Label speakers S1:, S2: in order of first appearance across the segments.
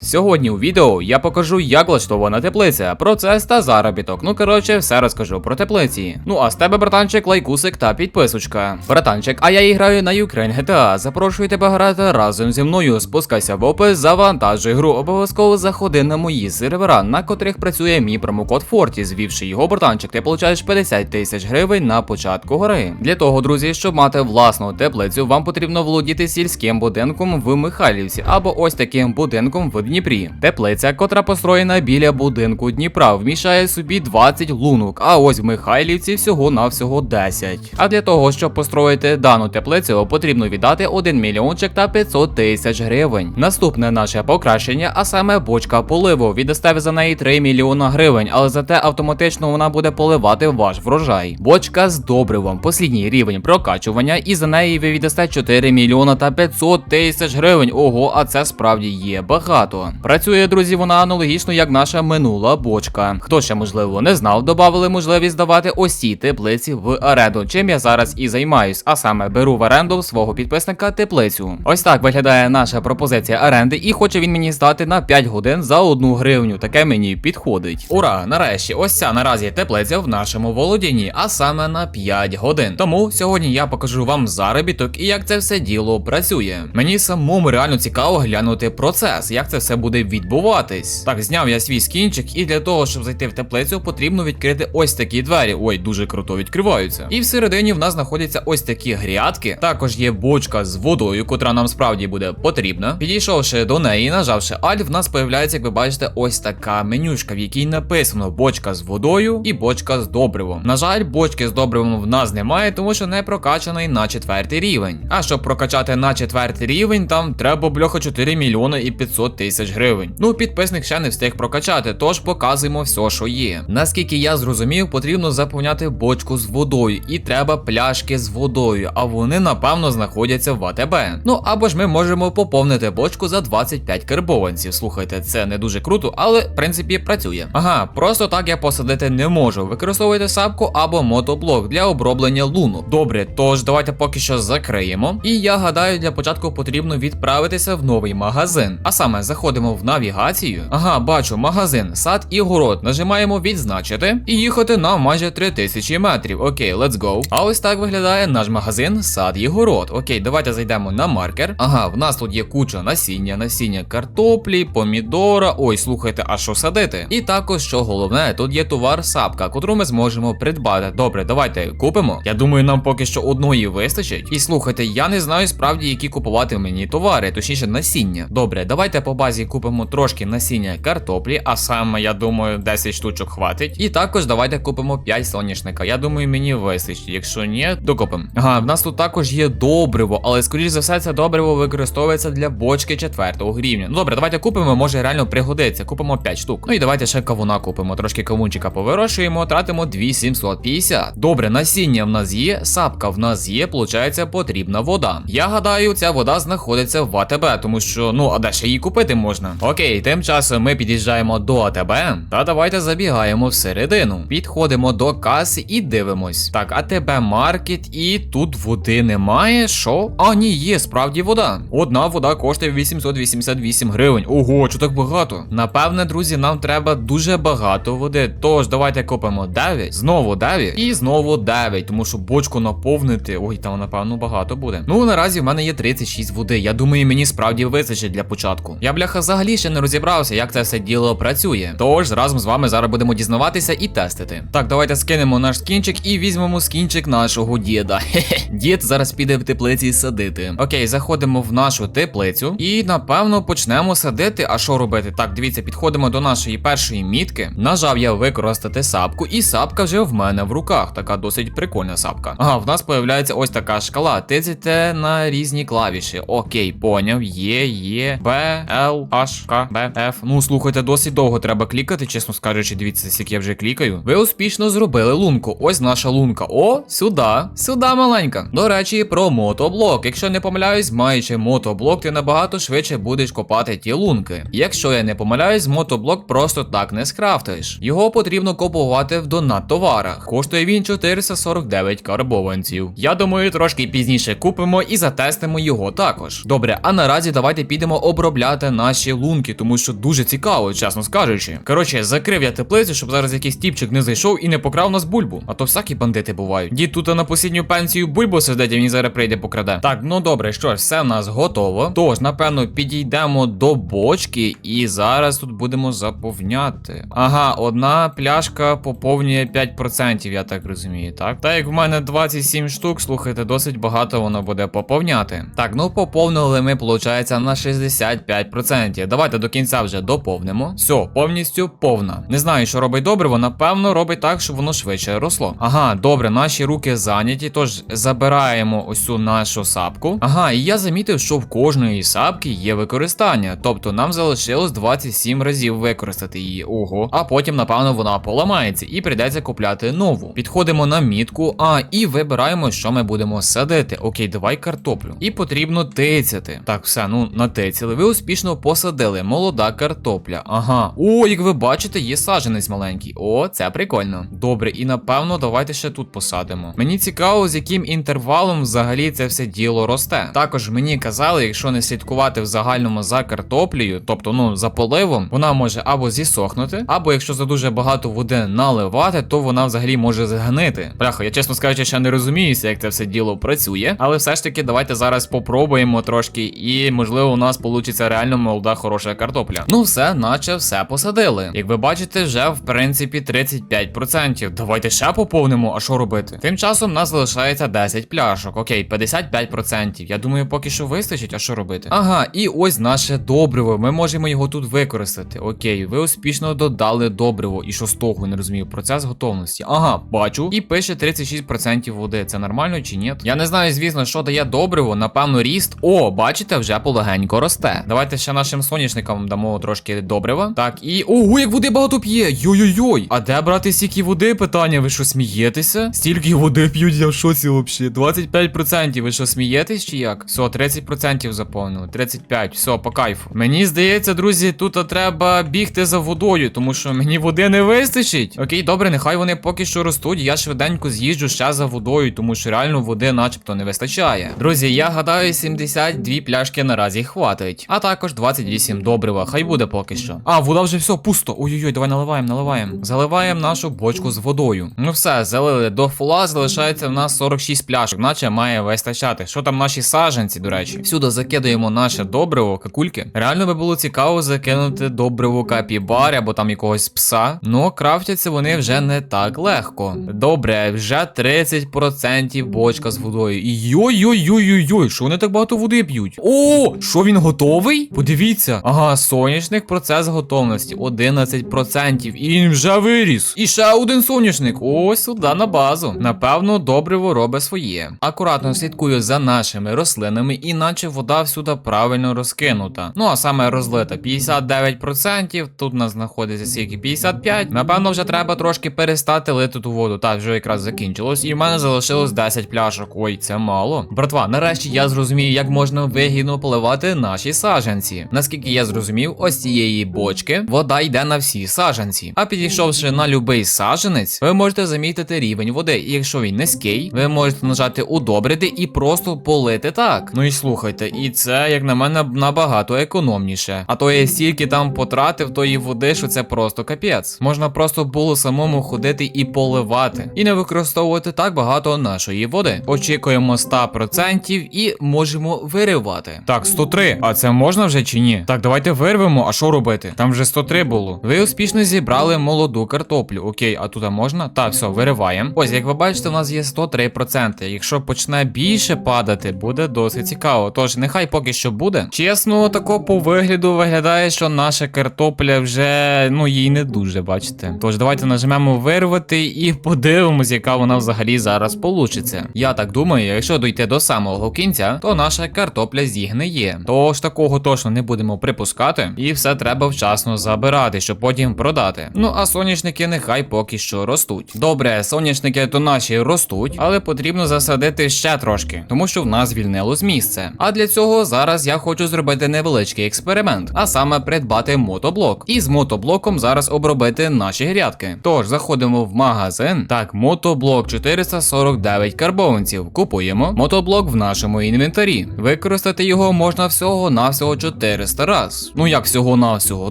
S1: Сьогодні у відео я покажу, як влаштована теплиця, процес та заробіток. Ну коротше, все розкажу про теплиці. Ну а з тебе, братанчик, лайкусик та підписочка. Братанчик, а я і граю на Ukraine GTA. Запрошую тебе грати разом зі мною. Спускайся в опис, завантажуй гру. Обов'язково заходи на мої сервера, на котрих працює мій промокод Форті. Звівши його, братанчик, ти получаєш 50 тисяч гривень на початку гри. Для того, друзі, щоб мати власну теплицю, вам потрібно володіти сільським будинком в Михайлівці або ось таким будинком в Дніпрі. Теплиця, котра построєна біля будинку Дніпра, вміщає собі 20 лунок, а ось в Михайлівці всього навсього 10. А для того, щоб построїти дану теплицю, потрібно віддати 1 мільйончик та 500 тисяч гривень. Наступне наше покращення, а саме бочка поливу. Віддасте ви за неї 3 мільйона гривень, але зате автоматично вона буде поливати ваш врожай. Бочка з добривом, послідній рівень прокачування, і за неї ви віддасте 4 мільйона та 500 тисяч гривень. Ого, а це справді є багато. Працює, друзі, вона аналогічно як наша минула бочка. Хто ще можливо не знав, додали можливість здавати ось ці теплиці в оренду, чим я зараз і займаюсь, а саме беру в оренду свого підписника теплицю. Ось так виглядає наша пропозиція оренди, і хоче він мені здати на 5 годин за одну гривню. Таке мені підходить. Ура! Нарешті, ось ця наразі теплиця в нашому володінні, а саме на 5 годин. Тому сьогодні я покажу вам заробіток і як це все діло працює. Мені самому реально цікаво глянути процес, як це все буде відбуватись. Так, зняв я свій скінчик, і для того, щоб зайти в теплицю, потрібно відкрити ось такі двері. Ой, дуже круто відкриваються. І всередині в нас знаходяться ось такі грядки. Також є бочка з водою, котра нам справді буде потрібна. Підійшовши до неї, нажавши Alt, в нас появляється, як ви бачите, ось така менюшка, в якій написано бочка з водою і бочка з добривом. На жаль, бочки з добривом в нас немає, тому що не прокачаний на четвертий рівень. А щоб прокачати на четвертий рівень, там треба бляха 4 мільйони і 500 тисяч гривень. Ну, підписник ще не встиг прокачати, тож показуємо все, що є. Наскільки я зрозумів, потрібно заповняти бочку з водою, і треба пляшки з водою, а вони напевно знаходяться в АТБ. Ну або ж ми можемо поповнити бочку за 25 карбованців. Слухайте, це не дуже круто, але в принципі працює. Ага, просто так я посадити не можу. Використовуйте сапку або мотоблок для оброблення луну. Добре, тож давайте поки що закриємо. І я гадаю, для початку потрібно відправитися в новий магазин. А саме заходимо в навігацію. Ага, бачу, магазин, сад і город. Нажимаємо відзначити і їхати на майже 3000 метрів. Окей, let's go. А ось так виглядає наш магазин, сад і город. Окей, давайте зайдемо на маркер. Ага, в нас тут є куча насіння, насіння картоплі, помідора. Ой, слухайте, а що садити? І також, що головне, тут є товар сапка, котру ми зможемо придбати. Добре, давайте купимо. Я думаю, нам поки що одної вистачить. І слухайте, я не знаю справді, які купувати мені товари, точніше насіння. Добре, давайте по базі купимо трошки насіння картоплі, а саме, я думаю, 10 штучок хватить. І також давайте купимо 5 соняшника. Я думаю, мені вистачить. Якщо ні, докупимо. Ага, в нас тут також є добриво, але скоріш за все, це добриво використовується для бочки четвертого рівня. Ну добре, давайте купимо, може реально пригодиться. Купимо 5 штук. Ну і давайте ще кавуна купимо. Трошки кавунчика повирощуємо, тратимо 2750. Добре, насіння в нас є, сапка в нас є, получається, потрібна вода. Я гадаю, ця вода знаходиться в АТБ, тому що, ну, а де ще її купити. Окей, тим часом ми під'їжджаємо до АТБ. Та давайте забігаємо всередину. Підходимо до каси і дивимось. Так, АТБ маркет, і тут води немає. Що? А, ні, є, справді вода. Одна вода коштує 888 гривень. Ого, що так багато. Напевне, друзі, нам треба дуже багато води. Тож, давайте купимо 9, знову 9 і знову 9, тому що бочку наповнити. Ой, там, напевно, багато буде. Ну, наразі в мене є 36 води. Я думаю, мені справді вистачить для початку. Я, бляха, взагалі ще не розібрався, як це все діло працює. Тож разом з вами зараз будемо дізнаватися і тестити. Так, давайте скинемо наш скінчик і візьмемо скінчик нашого діда. Хе-хе. Дід зараз піде в теплиці садити. Окей, заходимо в нашу теплицю і напевно почнемо садити. А що робити? Так, дивіться, підходимо до нашої першої мітки. Нажав я використати сапку, і сапка вже в мене в руках. Така досить прикольна сапка. Ага, в нас появляється ось така шкала. Тицяйте на різні клавіші. Окей, поняв. Є, є, Б, Л, H, К, Б, Ф. Ну, слухайте, досить довго треба клікати, чесно скажучи, дивіться, скільки я вже клікаю. Ви успішно зробили лунку. Ось наша лунка. О, сюди, сюди маленька. До речі, про мотоблок. Якщо не помиляюсь, маючи мотоблок, ти набагато швидше будеш копати ті лунки. Якщо я не помиляюсь, мотоблок просто так не скрафтиш. Його потрібно купувати в донат товарах. Коштує він 449 карбованців. Я думаю, трошки пізніше купимо і затестимо його також. Добре, а наразі давайте підемо обробляти наші наші лунки, тому що дуже цікаво, чесно скажучи. Коротше, закрив я теплицю, щоб зараз якийсь тіпчик не зайшов і не покрав нас бульбу. А то всякі бандити бувають. Дід тут на посідню пенсію бульбу сидить, і він зараз прийде покраде. Так, ну добре, що ж, все в нас готово. Тож, напевно, підійдемо до бочки і зараз тут будемо заповняти. Ага, одна пляшка поповнює 5%, я так розумію, так? Так як в мене 27 штук, слухайте, досить багато воно буде поповняти. Так, ну поповнили ми, виходить, на 65%. Давайте до кінця вже доповнимо. Все, повністю повна. Не знаю, що робить добриво, напевно, робить так, щоб воно швидше росло. Ага, добре, наші руки зайняті, тож забираємо ось цю нашу сапку. Ага, і я замітив, що в кожної сапки є використання. Тобто нам залишилось 27 разів використати її. Ого. А потім, напевно, вона поламається і прийдеться купляти нову. Підходимо на мітку, а і вибираємо, що ми будемо садити. Окей, давай картоплю. І потрібно тицяти. Так, все, ну натицяли. Ви успішно посадили. Молода картопля. Ага. О, як ви бачите, є саджанець маленький. О, це прикольно. Добре, і напевно, давайте ще тут посадимо. Мені цікаво, з яким інтервалом взагалі це все діло росте. Також мені казали, якщо не слідкувати в загальному за картоплею, тобто ну за поливом, вона може або зісохнути, або якщо за дуже багато води наливати, то вона взагалі може згнити. Бляха, я чесно скажучи, ще не розуміюся, як це все діло працює, але все ж таки давайте зараз попробуємо трошки, і можливо у нас вийде реально молода хороша картопля. Ну все, наче все посадили. Як ви бачите, вже в принципі 35%. Давайте ще поповнимо, а що робити? Тим часом нас залишається 10 пляшок. Окей, 55%. Я думаю, поки що вистачить, а що робити? Ага, і ось наше добриво. Ми можемо його тут використати. Окей, ви успішно додали добриво. І що з того не розумію? Процес готовності. Ага, бачу. І пише 36% води. Це нормально чи ні? Я не знаю, звісно, що дає добриво. Напевно, ріст. О, бачите, вже полегенько росте. Давайте ще нашим соняшникам дамо трошки добрива. Так, і. Ого, як води багато п'є! Йой-йой-йой! А де брати стільки води? Питання, ви що смієтеся? Стільки води п'ють, я в шоці взагалі. 25%. Ви що смієтесь чи як? Все, 30% заповнили. 35, все, по кайфу. Мені здається, друзі, тут треба бігти за водою, тому що мені води не вистачить. Окей, добре, нехай вони поки що ростуть. Я швиденько з'їжджу ще за водою, тому що реально води начебто не вистачає. Друзі, я гадаю, 72 пляшки наразі хватить. А також 28 добрива. Хай буде поки що. А, вода вже все, пусто. Ой-ой-ой, давай наливаємо, наливаємо. Заливаємо нашу бочку з водою. Ну все, залили до фула, залишається в нас 46 пляшок, наче має вистачати. Що там наші саженці, до речі? Всюди закидаємо наше добриво, какульки. Реально би було цікаво закинути добриво капібар або там якогось пса. Ну, крафтяться вони вже не так легко. Добре, вже 30% бочка з водою. І Йой-йой-йой-йой-йой, що вони так багато води п'ють? О, що він готовий? Подивіться. Ага, соняшник процес готовності 11%. І він вже виріс. І ще один соняшник. Ось сюди на базу. Напевно, добриво робить своє. Акуратно слідкую за нашими рослинами, іначе вода всюди правильно розкинута. Ну а саме розлита 59%. Тут у нас знаходиться скільки 55. Напевно, вже треба трошки перестати лити ту воду. Так, вже якраз закінчилось. І в мене залишилось 10 пляшок. Ой, це мало. Братва, нарешті я зрозумію, як можна вигідно поливати наші саджанці. Наскільки я зрозумів, ось цієї бочки вода йде на всі саджанці. А підійшовши на любий саджанець, ви можете замітити рівень води. І якщо він низький, ви можете нажати удобрити і просто полити так. Ну і слухайте, і це, як на мене, набагато економніше. А то я стільки там потратив тої води, що це просто капець. Можна просто було самому ходити і поливати, і не використовувати так багато нашої води. Очікуємо 100% і можемо виривати. Так, 103. А це можна вже чи ні? Так, давайте вирвемо. А що робити? Там вже 103 було. Ви успішно зібрали молоду картоплю. Окей, а тут можна? Так, все, вириваємо. Ось, як ви бачите, у нас є 103%. Якщо почне більше падати, буде досить цікаво. Тож, нехай поки що буде. Чесно, тако по вигляду виглядає, що наша картопля вже ну їй не дуже, бачите. Тож давайте нажмемо вирвати і подивимось, яка вона взагалі зараз получиться. Я так думаю, якщо дойти до самого кінця, то наша картопля зігниє. Тож такого точно не будемо припускати, і все треба вчасно забирати, щоб потім продати. Ну а соняшники нехай поки що ростуть. Добре, соняшники то наші ростуть, але потрібно засадити ще трошки, тому що в нас звільнилось місце. А для цього зараз я хочу зробити невеличкий експеримент, а саме придбати мотоблок. І з мотоблоком зараз обробити наші грядки. Тож заходимо в магазин. Так, мотоблок 449 карбованців. Купуємо. Мотоблок в нашому інвентарі. Використати його можна всього навсього 4 400 раз. Ну як всього навсього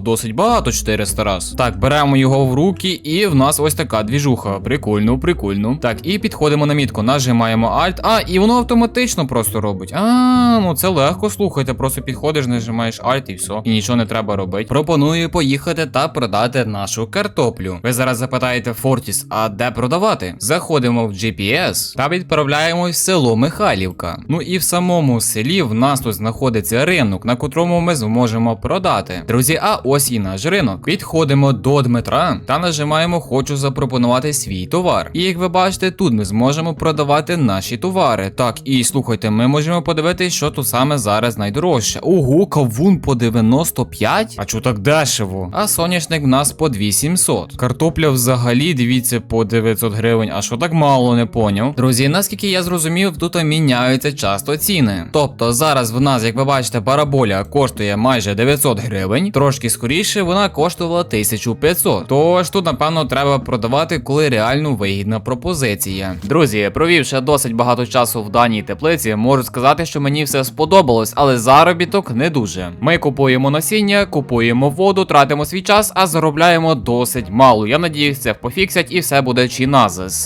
S1: досить багато 400 раз. Так, беремо його в руки, і в нас ось така двіжуха. Прикольно, прикольно. Так, і підходимо на мітку, нажимаємо Alt, а, і воно автоматично просто робить. А, ну це легко, слухайте, просто підходиш, нажимаєш Alt і все. І нічого не треба робити. Пропоную поїхати та продати нашу картоплю. Ви зараз запитаєте Фортіс, а де продавати? Заходимо в GPS та відправляємось в село Михайлівка. Ну і в самому селі в нас тут знаходиться ринок, на котрому ми зможемо продати. Друзі, а ось і наш ринок. Підходимо до Дмитра та нажимаємо Хочу запропонувати свій товар. І як ви бачите, тут ми зможемо продавати наші товари. Так, і слухайте, ми можемо подивитися, що тут саме зараз найдорожче. Ого, кавун по 95? А чого так дешево? А соняшник в нас по 2700. Картопля взагалі, дивіться, по 900 гривень. А що так мало, не поняв. Друзі, наскільки я зрозумів, тут міняються часто ціни. Тобто зараз в нас, як ви бачите, параболя коштує майже 900 гривень. Трошки скоріше вона коштувала 1500. Тож тут, напевно, треба продавати, коли реально вигідна пропозиція. Друзі, провівши досить багато часу в даній теплиці, можу сказати, що мені все сподобалось, але заробіток не дуже. Ми купуємо насіння, купуємо воду, тратимо свій час, а заробляємо досить мало. Я надіюсь, це пофіксять і все буде чиназис.